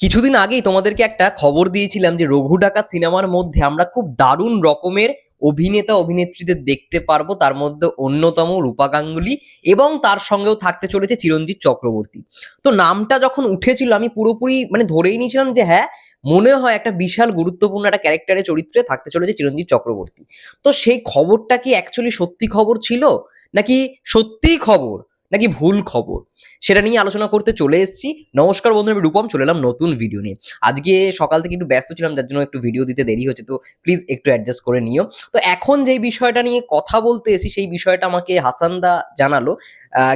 কিছুদিন আগেই তোমাদেরকে একটা খবর দিয়েছিলাম যে রঘু ডাকা সিনেমার মধ্যে আমরা খুব দারুণ রকমের অভিনেতা, অভিনেত্রীদের দেখতে পারব। তার মধ্যে অন্যতম রূপা গাঙ্গুলি এবং তার সঙ্গেও থাকতে চলেছে চিরঞ্জিত চক্রবর্তী। তো নামটা যখন উঠেছিল, আমি পুরোপুরি মানে ধরেই নিয়েছিলাম যে হ্যাঁ মনে হয় একটা বিশাল গুরুত্বপূর্ণ একটা ক্যারেক্টারের চরিত্রে থাকতে চলেছে চিরঞ্জিত চক্রবর্তী। তো সেই খবরটা কি অ্যাকচুয়ালি সত্যি খবর ছিল? নাকি সত্যিই খবর? নাকি ভুল খবর? সেটা নিয়ে আলোচনা করতে চলে এসেছি। নমস্কার বন্ধু আমি রূপম, চলে এলাম নতুন ভিডিও নিয়ে। আজকে সকাল থেকে একটু ব্যস্ত ছিলাম, যার জন্য একটু ভিডিও দিতে দেরি হচ্ছে, তো প্লিজ একটু অ্যাডজাস্ট করে নিও। তো এখন যেই বিষয়টা নিয়ে কথা বলতে এসেছি, সেই বিষয়টা আমাকে হাসানদা জানালো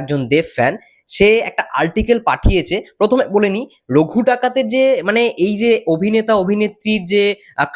একজন দেব ফ্যান সে একটা আর্টিকেল পাঠিয়েছে। প্রথমে বলে নি, রঘু ডাকাতের যে মানে এই যে অভিনেতা, অভিনেত্রীর যে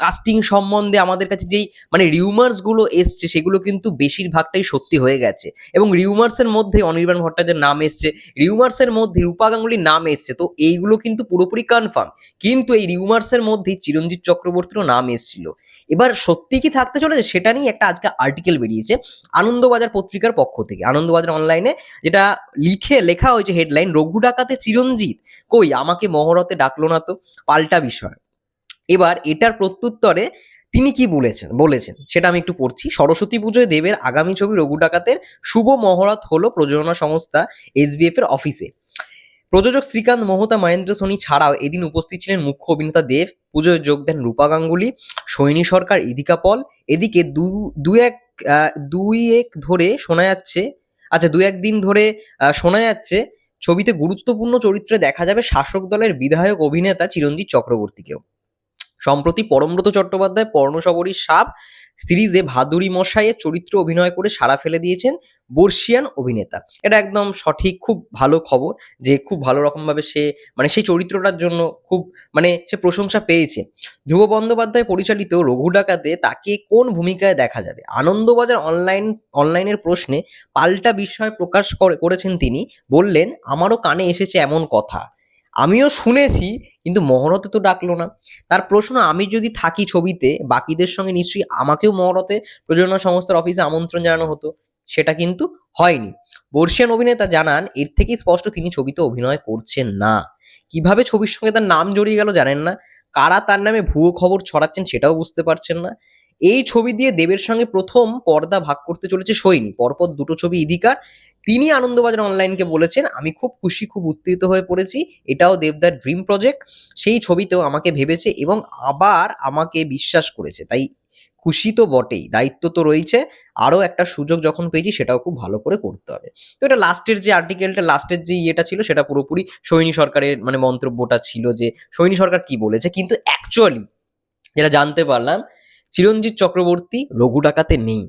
কাস্টিং সম্বন্ধে আমাদের কাছে যেই মানে রিউমার্সগুলো এসছে, সেগুলো কিন্তু বেশিরভাগটাই সত্যি হয়ে গেছে। এবং রিউমার্স এর মধ্যে অনির্বাণ ভট্টাচার্যের নাম এসছে রিউমার্স এর মধ্যে রূপা গাঙ্গুলির নাম এসছে, তো এইগুলো কিন্তু পুরোপুরি কনফার্ম কিন্তু এই রিউমার্স এর মধ্যেই চিরঞ্জিত চক্রবর্তীরও নাম এসেছিল। এবার সত্যি কি থাকতে চলেছে, সেটা নিয়ে একটা আজকে আর্টিকেল বেরিয়েছে, আনন্দবাজার পত্রিকার পক্ষ থেকে। আনন্দবাজার অনলাইনে যেটা লিখে, লেখা হয়েছে হেডলাইন রঘু ডাকাতে চিরঞ্জিত। কই, আমাকে মহরতে ডাকলো না তো? পাল্টা বিষয়। এবার এটার প্রত্যুত্তরে তিনি কি বলেছেন? বলেছেন, সেটা আমি একটু পড়ছি, সরস্বতী পুজোয় দেবের আগামী ছবি রঘু ডাকাতের শুভ মহরত হলো প্রযোজনা সংস্থা এসবিএফ এর অফিসে। প্রযোজক শ্রীকান্ত মোহতা, মহেন্দ্র সোনি ছাড়াও এদিন উপস্থিত ছিলেন মুখ্য অভিনেতা দেব, পুজোয় যোগ দেন রূপা গাঙ্গুলি, সৈনী সরকার ইদিকা পল। এদিকে দু এক দুই এক ধরে শোনা যাচ্ছে আচ্ছা দু একদিন ধরে শোনা যাচ্ছে, ছবিতে গুরুত্বপূর্ণ চরিত্রে দেখা যাবে শাসক দলের বিধায়ক অভিনেতা চিরঞ্জিত চক্রবর্তীকেও। সম্প্রতি পরমব্রত চট্টোপাধ্যায় পর্ণসবরীর সাপ সিরিজে ভাদুরী মশাইয়ের চরিত্র অভিনয় করে সাড়া ফেলে দিয়েছেন বর্ষিয়ান অভিনেতা। এটা একদম সঠিক, খুব ভালো খবর যে খুব ভালো রকমভাবে সে মানে সেই চরিত্রটার জন্য খুব মানে সে প্রশংসা পেয়েছে। ধ্রুব বন্দ্যোপাধ্যায় পরিচালিত রঘু ডাকাতে তাকে কোন ভূমিকায় দেখা যাবে? আনন্দবাজার অনলাইন, অনলাইনের প্রশ্নে পাল্টা বিস্ময় প্রকাশ করে- করেছেন তিনি, বললেন, আমারও কানে এসেছে এমন কথা। আমিও শুনেছি, কিন্তু মহরতে তো ডাকলো না। তার প্রশ্ন, আমি যদি থাকি ছবিতে, বাকিদের সঙ্গে নিশ্চয়ই আমাকেও মহরতে প্রযোজনা সংস্থার অফিসে আমন্ত্রণ জানানো হতো। সেটা কিন্তু হয়নি। বর্ষিয়ান অভিনেতা জানান, এর থেকেই স্পষ্ট তিনি ছবিতে অভিনয় করছেন না। কীভাবে ছবির সঙ্গে তার নাম জড়িয়ে গেল জানেন না? কারা তার নামে ভুয়ো খবর ছড়াচ্ছেন সেটাও বুঝতে পারছেন না। এই ছবি দিয়ে দেবের সঙ্গে প্রথম পর্দা ভাগ করতে চলেছে সৈনী। পরপর দুটো ছবি ইদিকার। তিনি আনন্দবাজার অনলাইনকে বলেছেন, আমি খুব খুশি, খুব উত্তেজিত হয়ে পড়েছি। এটাও দেবদার ড্রিম প্রজেক্ট। সেই ছবিতেও আমাকে ভেবেছে এবং আবার আমাকে বিশ্বাস করেছে। তাই খুশি তো বটেই, দায়িত্ব তো রয়েছে। আরও একটা সুযোগ যখন পেয়েছি, সেটাও খুব ভালো করে করতে হবে। তো এটা লাস্টের যে আর্টিকেলটা লাস্টের যে ইয়েটা ছিল, সেটা পুরোপুরি সৈনী সরকারের মানে মন্তব্যটা ছিল যে, সৈনী সরকার কি বলেছে? কিন্তু অ্যাকচুয়ালি যেটা জানতে পারলাম চিরঞ্জিত চক্রবর্তী রঘু ডাকাতে নেই।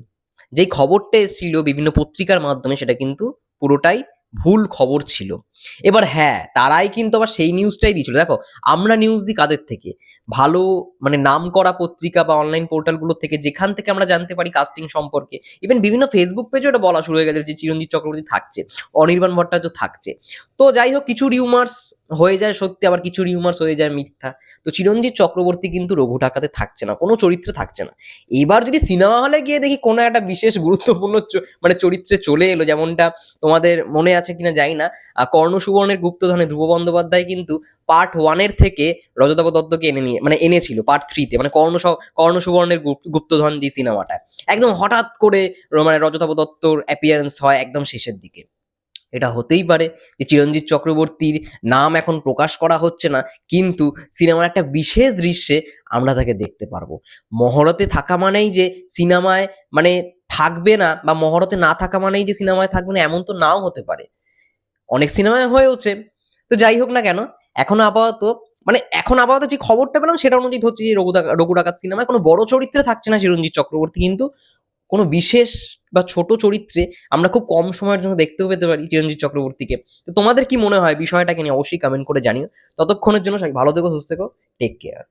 যেই খবরটা এসেছিল বিভিন্ন পত্রিকার মাধ্যমে সেটা কিন্তু পুরোটাই ভুল খবর ছিল। এবার হ্যাঁ তারাই কিন্তু আবার সেই নিউজটাই দিয়েছিল। দেখো, আমরা নিউজ দিই কাদের থেকে? ভালো মানে নাম করা পত্রিকা বা অনলাইন পোর্টালগুলো থেকে, যেখান থেকে আমরা জানতে পারি কাস্টিং সম্পর্কে। ইভেন বিভিন্ন ফেসবুক পেজে ওটা বলা শুরু হয়ে গেছে যে চিরঞ্জিত চক্রবর্তী থাকছে, অনির্বাণ ভট্টাচার্য থাকছে। তো যাই হোক, কিছু রিউমার্স হয়ে যায় সত্যি, আবার কিছু রিউমার্স হয়ে যায় মিথ্যা। তো চিরঞ্জিত চক্রবর্তী কিন্তু রঘু ঢাকাতে থাকছে না, কোনো চরিত্রে থাকছে না। এবার যদি সিনেমা হলে গিয়ে দেখি কোনো একটা বিশেষ গুরুত্বপূর্ণ মানে চরিত্রে চলে এলো, যেমনটা তোমাদের মনে আছে কিনা জানি না। কর্ণ সুবর্ণের গুপ্তধনে ধ্রুব বন্দ্যোপাধ্যায় কিন্তু পার্ট ওয়ানের থেকে রজতাভ দত্তকে এনে নিয়ে মানে এনেছিল পার্ট থ্রিতে মানে কর্ণ কর্ণ সুবর্ণের গুপ- গুপ্তধন যে সিনেমাটা। একদম হঠাৎ করে মানে রজতাভ দত্তর অ্যাপিয়ারেন্স হয় একদম শেষের দিকে। এটা হতেই পারে যে চিরঞ্জিত চক্রবর্তীর নাম এখন প্রকাশ করা হচ্ছে না, কিন্তু সিনেমার একটা বিশেষ দৃশ্যে আমরা তাকে দেখতে পারব। মহরতে থাকা মানেই যে সিনেমায় মানে থাকবে না বা মহরতে না থাকা মানেই যে সিনেমায় থাকবে না, এমন তো নাও হতে পারে। অনেক সিনেমায় হয়েওছে। তো যাই হোক না কেন, এখন আপাতত মানে এখন আপাতত যে খবরটা পেলাম সেটা অনুযায়ী হচ্ছে যে রঘু ডাকা- ডাকাত সিনেমায় কোনো বড় চরিত্রে থাকছে না চিরঞ্জিত চক্রবর্তী, কিন্তু কোনো বিশেষ বা ছোট চরিত্রে আমরা খুব কম সময়ের জন্য দেখতেও পেতে পারি চিরঞ্জিত চক্রবর্তীকে। তো তোমাদের কি মনে হয়? বিষয়টাকে নিয়ে অবশ্যই কমেন্ট করে জানিও। ততক্ষণের জন্য ভালো থেকো, সুস্থ থেকো টেক কেয়ার